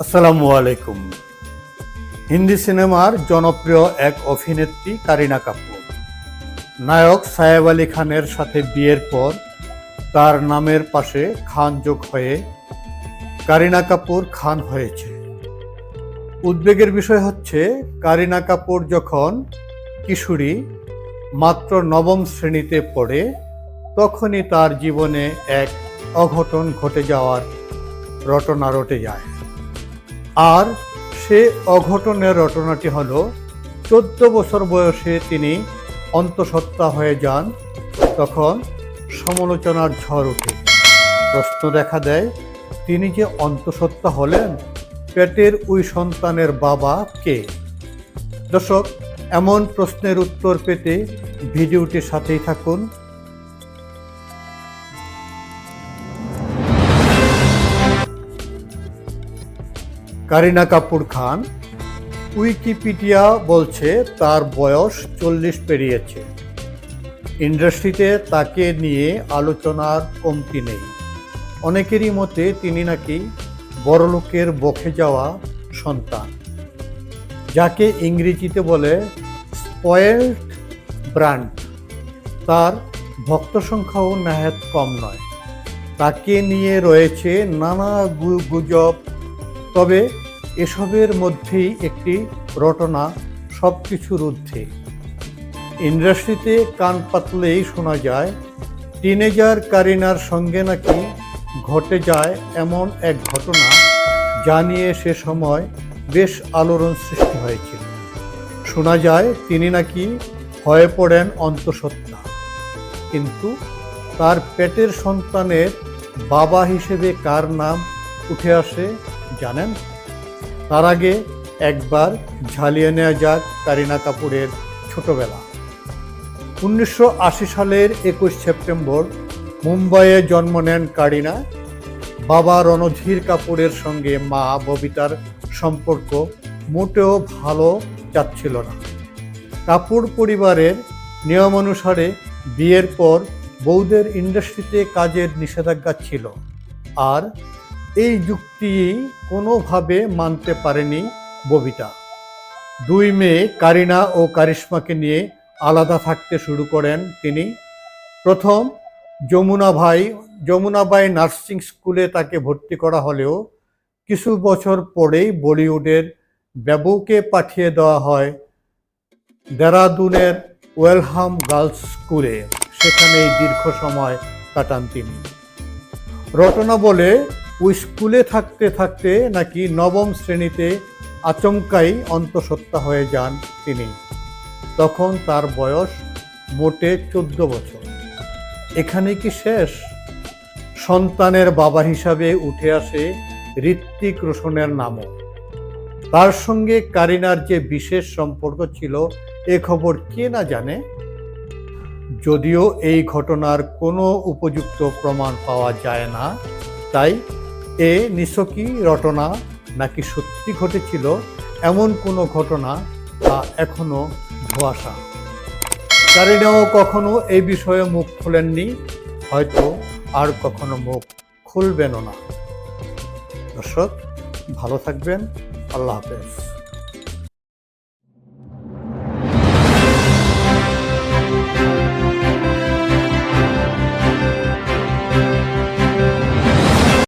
আসসালামু আলাইকুম। হিন্দি সিনেমার জনপ্রিয় এক অভিনেত্রী কারিনা কাপুর। নায়ক সায়েব আলী খানের সাথে বিয়ের পর তার নামের পাশে খান যোগ হয়ে কারিনা কাপুর খান হয়েছে। উদ্বেগের বিষয় হচ্ছে, কারিনা কাপুর যখন কিশোরী, মাত্র নবম শ্রেণীতে পড়ে, তখনই তার জীবনে এক অঘটন ঘটে যাওয়ার রটনা রটে যায়। আর সে অঘটনের রটনাটি হল, চোদ্দ বছর বয়সে তিনি অন্তঃসত্ত্বা হয়ে যান, তখন সমালোচনার ঝড় ওঠে। প্রশ্ন দেখা দেয়, তিনি যে অন্তঃসত্ত্বা হলেন, পেটের ওই সন্তানের বাবা কে? দর্শক, এমন প্রশ্নের উত্তর পেতে ভিডিওটির সাথেই থাকুন। কারিনা কাপুর খান উইকিপিডিয়া বলছে তার বয়স চল্লিশ পেরিয়েছে। ইন্ডাস্ট্রিতে তাকে নিয়ে আলোচনার কমতি নেই। অনেকেরই মতে তিনি নাকি বড়লোকের বখে যাওয়া সন্তান। যাকে ইংরেজিতে বলে স্পয়েলড ব্র্যান্ড তার ভক্ত সংখ্যাও নেহাত কম নয়। তাকে নিয়ে রয়েছে নানা গুজব। তবে এসবের মধ্যেই একটি রটনা সব কিছুর ঊর্ধ্বে ইন্ডাস্ট্রিতে কান পাতলেই শোনা যায়, টিনেজার কারিনার সঙ্গে নাকি ঘটে যায় এমন এক ঘটনা যা নিয়ে সে সময় বেশ আলোড়ন সৃষ্টি হয়েছিল। শোনা যায়, তিনি নাকি হয়ে পড়েন অন্তঃসত্ত্বা। কিন্তু তার পেটের সন্তানের বাবা হিসেবে কার নাম উঠে আসে জানেন? তার আগে একবার ঝালিয়ে নেওয়া যাক কারিনা কাপুরের ছোটবেলা। উনিশশো আশি সালের একুশ সেপ্টেম্বর মুম্বাইয়ে জন্ম নেন কারিনা। বাবা রণধীর কাপুরের সঙ্গে মা ববিতার সম্পর্ক মোটেও ভালো যাচ্ছিল না। কাপুর পরিবারের নিয়ম অনুসারে বিয়ের পর বৌদের ইন্ডাস্ট্রিতে কাজের নিষেধাজ্ঞা ছিল। আর এই যুক্তি কোনোভাবে মানতে পারেনি ববিতা। দুই মেয়ে কারিনা ও কারিশ্মাকে নিয়ে আলাদা থাকতে শুরু করেন তিনি। প্রথম, যমুনা ভাই যমুনাবাই নার্সিং স্কুলে তাকে ভর্তি করা হলেও কিছু বছর পরেই বলিউডের ব্যাবুকে পাঠিয়ে দেওয়া হয় দেরাদুনের ওয়েলহাম গার্লস স্কুলে। সেখানেই দীর্ঘ সময় কাটান তিনি। রটনা বলে ওই স্কুলে থাকতে থাকতে নাকি নবম শ্রেণীতে আচমকাই অন্তঃসত্ত্বা হয়ে যান তিনি। তখন তার বয়স মোটে চোদ্দ বছর। এখানে কি শেষ? সন্তানের বাবা হিসাবে উঠে আসে ঋত্বিক রোশনের নামও। তার সঙ্গে কারিনার যে বিশেষ সম্পর্ক ছিল, এ খবর কে না জানে? যদিও এই ঘটনার কোনো উপযুক্ত প্রমাণ পাওয়া যায় না, তাই এ নিছকই রটনা নাকি সত্যি ঘটেছিল এমন কোনো ঘটনা তা এখনও ধোয়াশা? কারিনাও কখনো এই বিষয়ে মুখ খোলেননি, হয়তো আর কখনো মুখ খুলবেনও না। দর্শক, ভালো থাকবেন, আল্লাহ হাফেজ।